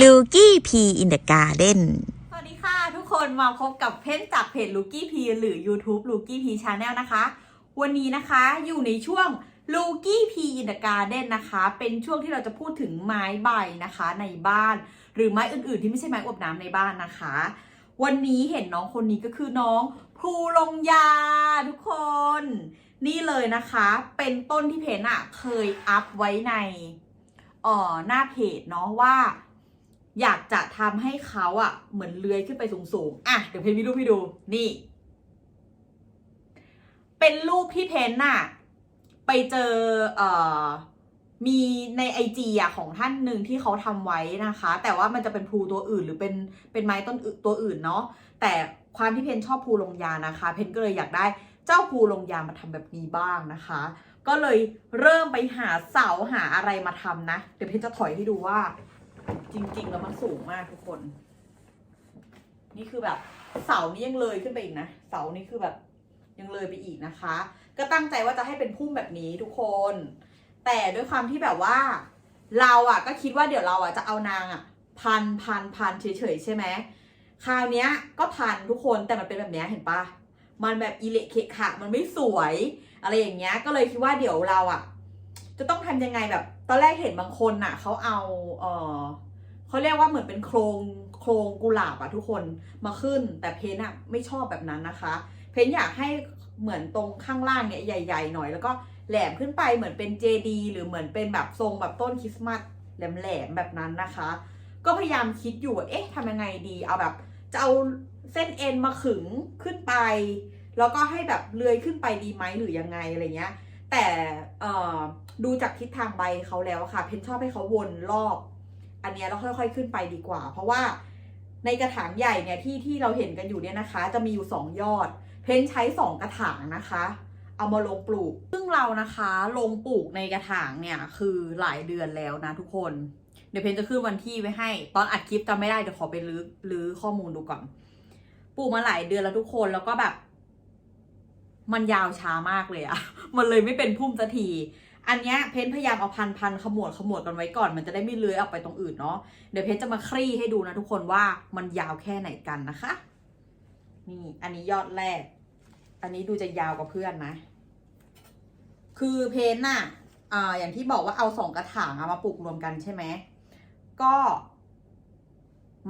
ลูกี้พีอินเดการ์เด้นสวัสดีค่ะทุกคนมาพบกับเพนจากเพจ l o o k i e P หรือ YouTube l o o k i e P Channel นะคะ วันนี้นะคะอยู่ในช่วง l o o k i e P in the Garden นะคะ เป็นช่วงที่เราจะพูดถึงไม้ใบนะคะในบ้าน หรือไม้อื่นๆที่ไม่ใช่ไม้อบน้ำในบ้านนะคะ วันนี้เห็นน้องคนนี้ก็คือน้องภูลงยาทุกคน นี่เลยนะคะ เป็นต้นที่เพนอะเคยอัพไว้ในเอ่อหน้าเพจเนาะว่า อยากจะทำให้เขาอะเหมือนเลื้อยขึ้นไปสูงๆอะเดี๋ยวเพนมีรูปให้ดูนี่ เป็นรูปที่เพนน่ะ ไปเจอเอ่อ มีในไอจีอะของท่านหนึ่งที่เขาทำไว้นะคะ แต่ว่ามันจะเป็นพลูตัวอื่นหรือเป็นเป็นไม้ต้นตัวอื่นเนาะแต่ความที่เพนชอบพลูลงยานะคะ เพนก็เลยอยากได้เจ้าพลูลงยามาทำแบบนี้บ้างนะคะ ก็เลยเริ่มไปหาเสาหาอะไรมาทำนะ เดี๋ยวเพนจะถอยให้ดูว่า จริง ๆ แล้วมันสูงมากทุกคน นี่คือแบบเสานี้ยังเลยขึ้นไปอีกนะเสานี้คือแบบยังเลยไปอีกนะคะ ก็ตั้งใจว่าจะให้เป็นพุ่มแบบนี้ทุกคน แต่ด้วยความที่แบบว่า เราอะก็คิดว่าเดี๋ยวเราอะจะเอานางอะพันพันพันเฉยๆใช่ไหมคราวเนี้ยก็พันทุกคนแต่มันเป็นแบบเนี้ยเห็นปะมันแบบอิเละเคขะมันไม่สวย อะไรอย่างเงี้ยก็เลยคิดว่าเดี๋ยวเราอะ จะต้องทำยังไงแบบ ตอนแรกเห็นบางคนน่ะเขาเอาเออเขาเรียกว่าเหมือนเป็นโครงโครงกุหลาบอะทุกคนมาขึ้น แต่เพนอะไม่ชอบแบบนั้นนะคะ เพนอยากให้เหมือนตรงข้างล่างเนี่ยใหญ่ ๆ หน่อยแล้วก็ แหลมขึ้นไปเหมือนเป็นเจดีหรือเหมือนเป็นแบบทรงแบบต้นคริสต์มาสแหลมๆแบบนั้นนะคะ ก็พยายามคิดอยู่ว่าเอ๊ะทำยังไงดี เอาแบบจะเอาเส้นเอ็นมาขึงขึ้นไป แล้วก็ให้แบบเลื้อยขึ้นไปดีไหมหรือยังไงอะไรเงี้ย แต่ดูจากทิศทางใบเขาแล้วค่ะ เพนชอบให้เขาวนรอบ อันนี้แล้วค่อยๆขึ้นไปดีกว่า เพราะว่าในกระถางใหญ่เนี่ยที่ที่เราเห็นกันอยู่เนี่ยนะคะ จะมีอยู่สองยอด เพนใช้สองกระถางนะคะ เอามาลงปลูก ซึ่งเรานะคะลงปลูกในกระถางเนี่ยคือหลายเดือนแล้วนะทุกคน เดี๋ยวเพนจะขึ้นวันที่ไว้ให้ ตอนอัดคลิปจำไม่ได้เดี๋ยวขอไปรื้อรื้อข้อมูลดูก่อน ปลูกมาหลายเดือนแล้วทุกคนแล้วก็แบบ มันยาวช้ามากเลยอะมันเลยไม่เป็นพุ่มสักทีอันเนี้ยเพนพยายามเอาพันพันขมวดขมวดกันไว้ก่อน มันจะได้ไม่เลื้อยออกไปตรงอื่นเนาะเดี๋ยวเพนจะมาคลี่ให้ดูนะทุกคนว่ามันยาวแค่ไหนกันนะคะ นี่อันนี้ยอดแรก อันนี้ดูจะยาวกว่าเพื่อนนะ คือเพนน่ะอ่าอย่างที่บอกว่าเอาสองกระถางอะมาปลูกรวมกันใช่ไหม ก็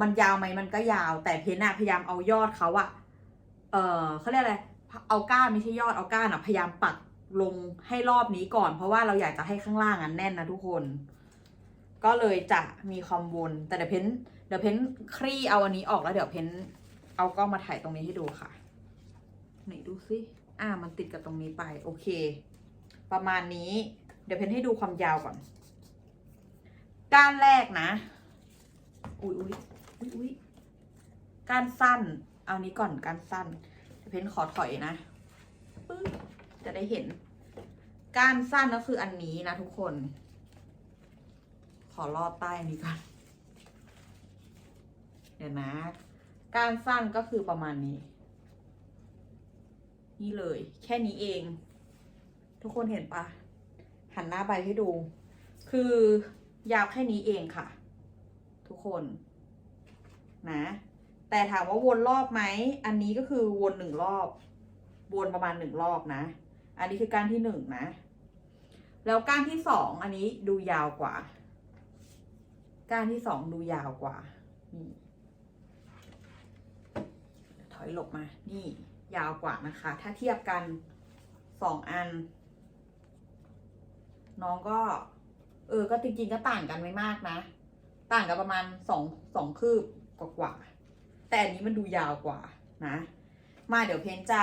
มันยาวไหมมันก็ยาว แต่เพนน่ะพยายามเอายอดเขาอะเออเขาเรียกอะไร เอาก้านไม่ใช่ยอดเอาก้านอะพยายามปักลงให้รอบนี้ก่อน เพราะว่าเราอยากจะให้ข้างล่างอันแน่นนะทุกคน ก็เลยจะมีความวนแต่เดี๋ยวเพนเดี๋ยวเพนคลี่เอาอันนี้ออกแล้วเดี๋ยวเพนเอากล้องมาถ่ายตรงนี้ให้ดูค่ะ ไหนดูสิอ่ามันติดกับตรงนี้ไป โอเค ประมาณนี้ เดี๋ยวเพนให้ดูความยาวก่อน ก้านแรกนะ อุ้ยอุ้ยอุ้ยอุ้ยก้านสั้น เอานี้ก่อนก้านสั้นเพนขอถอยนะปึ๊บจะได้เห็น ก้านสั้นก็คืออันนี้นะทุกคน ขอลอดใต้อันนี้ก่อน เดี๋ยวนะ ก้านสั้นก็คือประมาณนี้ นี่เลย แค่นี้เอง ทุกคนเห็นปะหันหน้าไปให้ดู คือยาวแค่นี้เองค่ะ ทุกคนนะ แต่ถามว่าวนรอบไหม อันนี้ก็คือวนหนึ่งรอบ วนประมาณหนึ่งรอบนะ อันนี้คือก้านที่หนึ่งนะ แล้วก้านที่สองอันนี้ดูยาวกว่าก้านที่สองดูยาวกว่านี่ถอยหลบมา นี่ ยาวกว่านะคะ ถ้าเทียบกันสองอัน น้องก็ เออ ก็จริงๆก็ต่างกันไม่มากนะ ต่างกันประมาณสองสองคืบกว่าๆแต่อันนี้มันดูยาวกว่านะ มาเดี๋ยวเพนจะ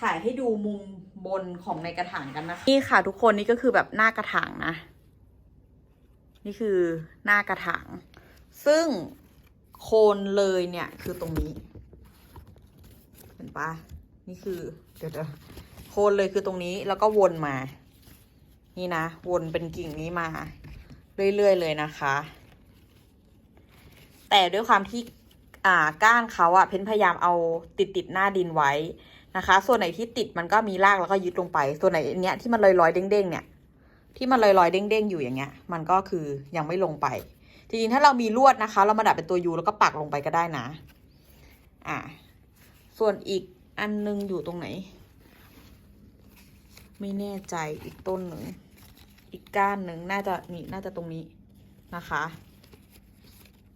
ถ่ายให้ดูมุมบนของในกระถางกันนะคะ นี่ค่ะทุกคนนี่ก็คือแบบหน้ากระถางนะ นี่คือหน้ากระถาง ซึ่งโคนเลยเนี่ยคือตรงนี้ เห็นปะ นี่คือเดี๋ยวเดี๋ยวโคนเลยคือตรงนี้แล้วก็วนมา นี่นะ วนเป็นกิ่งนี้มา เรื่อยๆเลยนะคะ แต่ด้วยความที่อ่าก้านเขาอะเพ้นพยายามเอาติดติดหน้าดินไว้นะคะ ส่วนไหนที่ติดมันก็มีรากแล้วก็ยึดลงไป ส่วนไหนเนี้ยที่มันลอยลอยเด้งๆเนี่ย ที่มันลอยลอยเด้งๆอยู่อย่างเงี้ย มันก็คือยังไม่ลงไปจริงๆถ้าเรามีลวดนะคะ เรามาดัดเป็นตัวยูแล้วก็ปักลงไปก็ได้นะ อ่าส่วนอีก อันนึงอยู่ตรงไหน ไม่แน่ใจอีกต้นหนึ่ง อีกก้านหนึ่งน่าจะนี่น่าจะตรงนี้นะคะ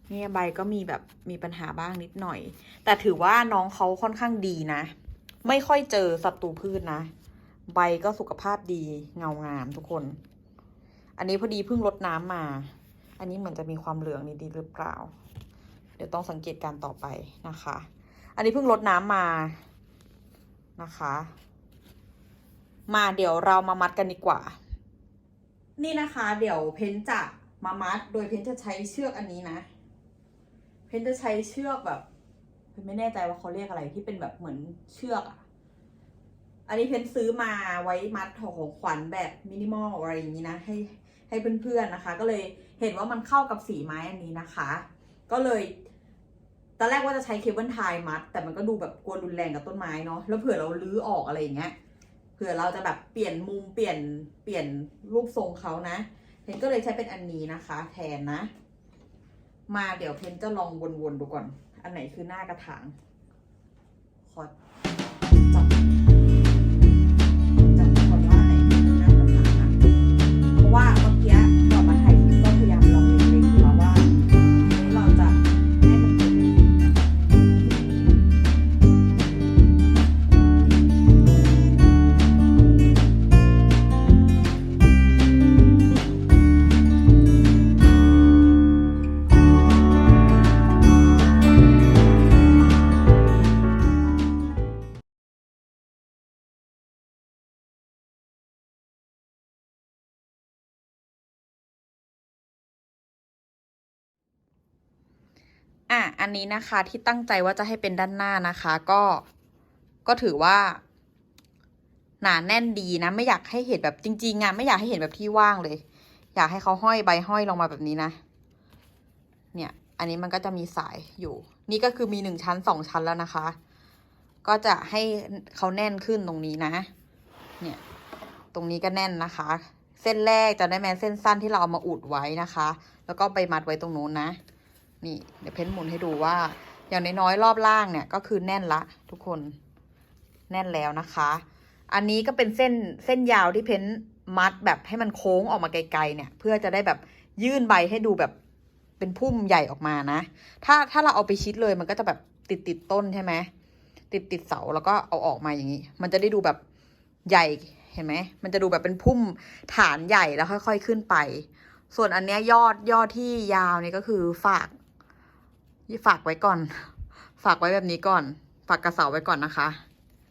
เนี่ยใบก็มีแบบมีปัญหาบ้างนิดหน่อย แต่ถือว่าน้องเขาค่อนข้างดีนะ ไม่ค่อยเจอศัตรูพืชนะใบก็สุขภาพดีเงางามทุกคน อันนี้พอดีเพิ่งรดน้ำมา อันนี้เหมือนจะมีความเหลืองนิดๆหรือเปล่า เดี๋ยวต้องสังเกตการต่อไปนะคะ อันนี้เพิ่งรดน้ำมา นะคะ มาเดี๋ยวเรามามัดกันดีกว่า นี่นะคะ เดี๋ยวเพนจะมามัด โดยเพนจะใช้เชือกอันนี้นะ เพนจะใช้เชือกแบบเพนไม่แน่ใจว่าเขาเรียกอะไรที่เป็นแบบเหมือนเชือกอะอันนี้เพนซื้อมาไว้มัดของขวัญแบบมินิมอลอะไรอย่างนี้นะ ให้ให้เพื่อนๆนะคะ ก็เลยเห็นว่ามันเข้ากับสีไม้อันนี้นะคะ ก็เลย ตอนแรกว่าจะใช้เคเบิลไทยมัด แต่มันก็ดูแบบกลัวรุนแรงกับต้นไม้เนาะแล้วเผื่อเราลื้อออกอะไรอย่างเงี้ยเผื่อเราจะแบบเปลี่ยนมุมเปลี่ยนเปลี่ยนรูปทรงเขานะเพนก็เลยใช้เป็นอันนี้นะคะ แทนนะ มาเดี๋ยวเพนจะลองวนๆดูก่อน อันไหนคือหน้ากระถางขอ อะอันนี้นะคะที่ตั้งใจว่าจะให้เป็นด้านหน้านะคะ ก็ก็ถือว่า หนาแน่นดีนะ ไม่อยากให้เห็นแบบจริงๆอะไม่อยากให้เห็นแบบที่ว่างเลย อยากให้เขาห้อยใบห้อยลงมาแบบนี้นะ เนี่ย อันนี้มันก็จะมีสายอยู่ นี่ก็คือมีหนึ่งชั้นสองชั้นแล้วนะคะ ก็จะให้เขาแน่นขึ้นตรงนี้นะ เนี่ย ตรงนี้ก็แน่นนะคะ เส้นแรกจะได้แม้เส้นสั้นที่เราเอามาอุดไว้นะคะ แล้วก็ไปมัดไว้ตรงนู้นนะ นี่เดี๋ยวเพ้นหมุนให้ดูว่า อย่างน้อยๆรอบล่างเนี่ยก็คือแน่นละ ทุกคนแน่นแล้วนะคะ อันนี้ก็เป็นเส้นเส้นยาวที่เพ้นมัดแบบให้มันโค้งออกมาไกลๆเนี่ย เพื่อจะได้แบบยื่นใบให้ดูแบบเป็นพุ่มใหญ่ออกมานะ ถ้าถ้าเราเอาไปชิดเลยมันก็จะแบบติดติดต้นใช่ไหมติดติดเสาแล้วก็เอาออกมาอย่างนี้ มันจะได้ดูแบบใหญ่เห็นไหมมันจะดูแบบเป็นพุ่มฐานใหญ่แล้วค่อย ๆ ขึ้นไป ส่วนอันเนี้ยยอดยอดที่ยาวนี่ก็คือฝาก ฝากไว้ก่อน ฝากไว้แบบนี้ก่อน ฝากกระเสาไว้ก่อนนะคะ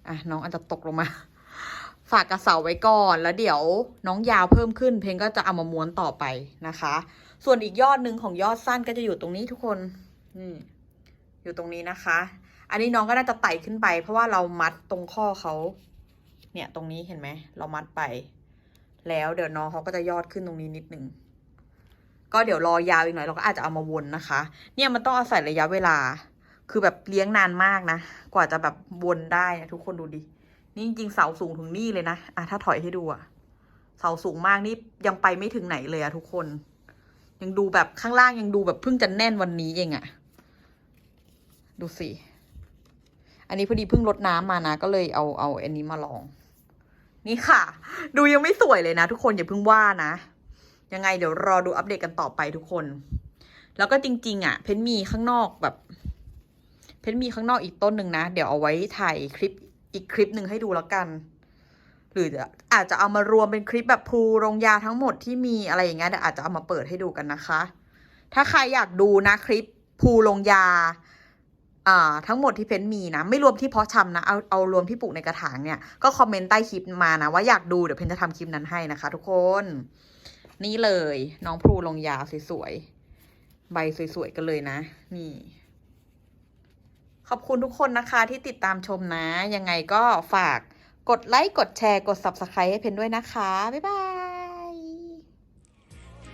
อะน้องอาจจะตกลงมา ฝากกระเสาไว้ก่อนแล้วเดี๋ยวน้องยาวเพิ่มขึ้น เพลงก็จะเอามาม้วนต่อไปนะคะ ส่วนอีกยอดหนึ่งของยอดสั้นก็จะอยู่ตรงนี้ทุกคนนี่อยู่ตรงนี้นะคะ อันนี้น้องก็น่าจะไต่ขึ้นไป เพราะว่าเรามัดตรงข้อเขา เนี่ยตรงนี้เห็นไหม เรามัดไป แล้วเดี๋ยวน้องเขาก็จะยอดขึ้นตรงนี้นิดนึง ก็เดี๋ยวรอยาวอีกหน่อยเราก็อาจจะเอามาวนนะคะ เนี่ยมันต้องอาศัยระยะเวลา คือแบบเลี้ยงนานมากนะ กว่าจะแบบวนได้นะทุกคนดูดิ นี่จริงเสาสูงถึงนี่เลยนะ อะถ้าถอยให้ดูอะเสาสูงมากนี่ยังไปไม่ถึงไหนเลยอะทุกคน ยังดูแบบข้างล่างยังดูแบบเพิ่งจะแน่นวันนี้เองอะดูสิ อันนี้พอดีเพิ่งรดน้ำมานะ ก็เลยเอาเอาอันนี้มาลอง นี่ค่ะ ดูยังไม่สวยเลยนะ ทุกคนอย่าเพิ่งว่านะ ยังไงเดี๋ยวรอดูอัปเดตกันต่อไปทุกคน แล้วก็จริง ๆ อะ เพนมีข้างนอกแบบ เพนมีข้างนอกอีกต้นหนึ่งนะ เดี๋ยวเอาไว้ถ่ายคลิปอีกคลิปหนึ่งให้ดูแล้วกัน หรืออาจจะเอามารวมเป็นคลิปแบบพลูโรงยาทั้งหมดที่มีอะไรอย่างเงี้ยเดี๋ยวอาจจะเอามาเปิดให้ดูกันนะคะ ถ้าใครอยากดูนะคลิปพลูโรงยา อ่า ทั้งหมดที่เพนมีนะ ไม่รวมที่เพาะชำนะ เอา เอารวมที่ปลูกในกระถางเนี่ย ก็คอมเมนต์ใต้คลิปมานะ ว่าอยากดู เดี๋ยวเพนจะทำคลิปนั้นให้นะคะทุกคน นี่เลย น้องพลูลงยาสวยๆ ใบสวยๆ กันเลยนะ นี่ ขอบคุณทุกคนนะคะที่ติดตามชมนะ ยังไงก็ฝากกดไลค์ กดแชร์ กด Subscribe ให้เพนด้วยนะคะ บ๊ายบาย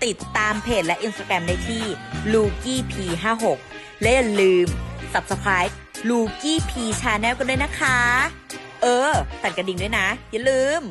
ติดตามเพจและ Instagram ได้ที่ l u k i p 5 6และอย่าลืม Subscribe ลูกี้พีชาแนลกันด้วยนะคะ เออ ตัดกระดิ่งด้วยนะ อย่าลืม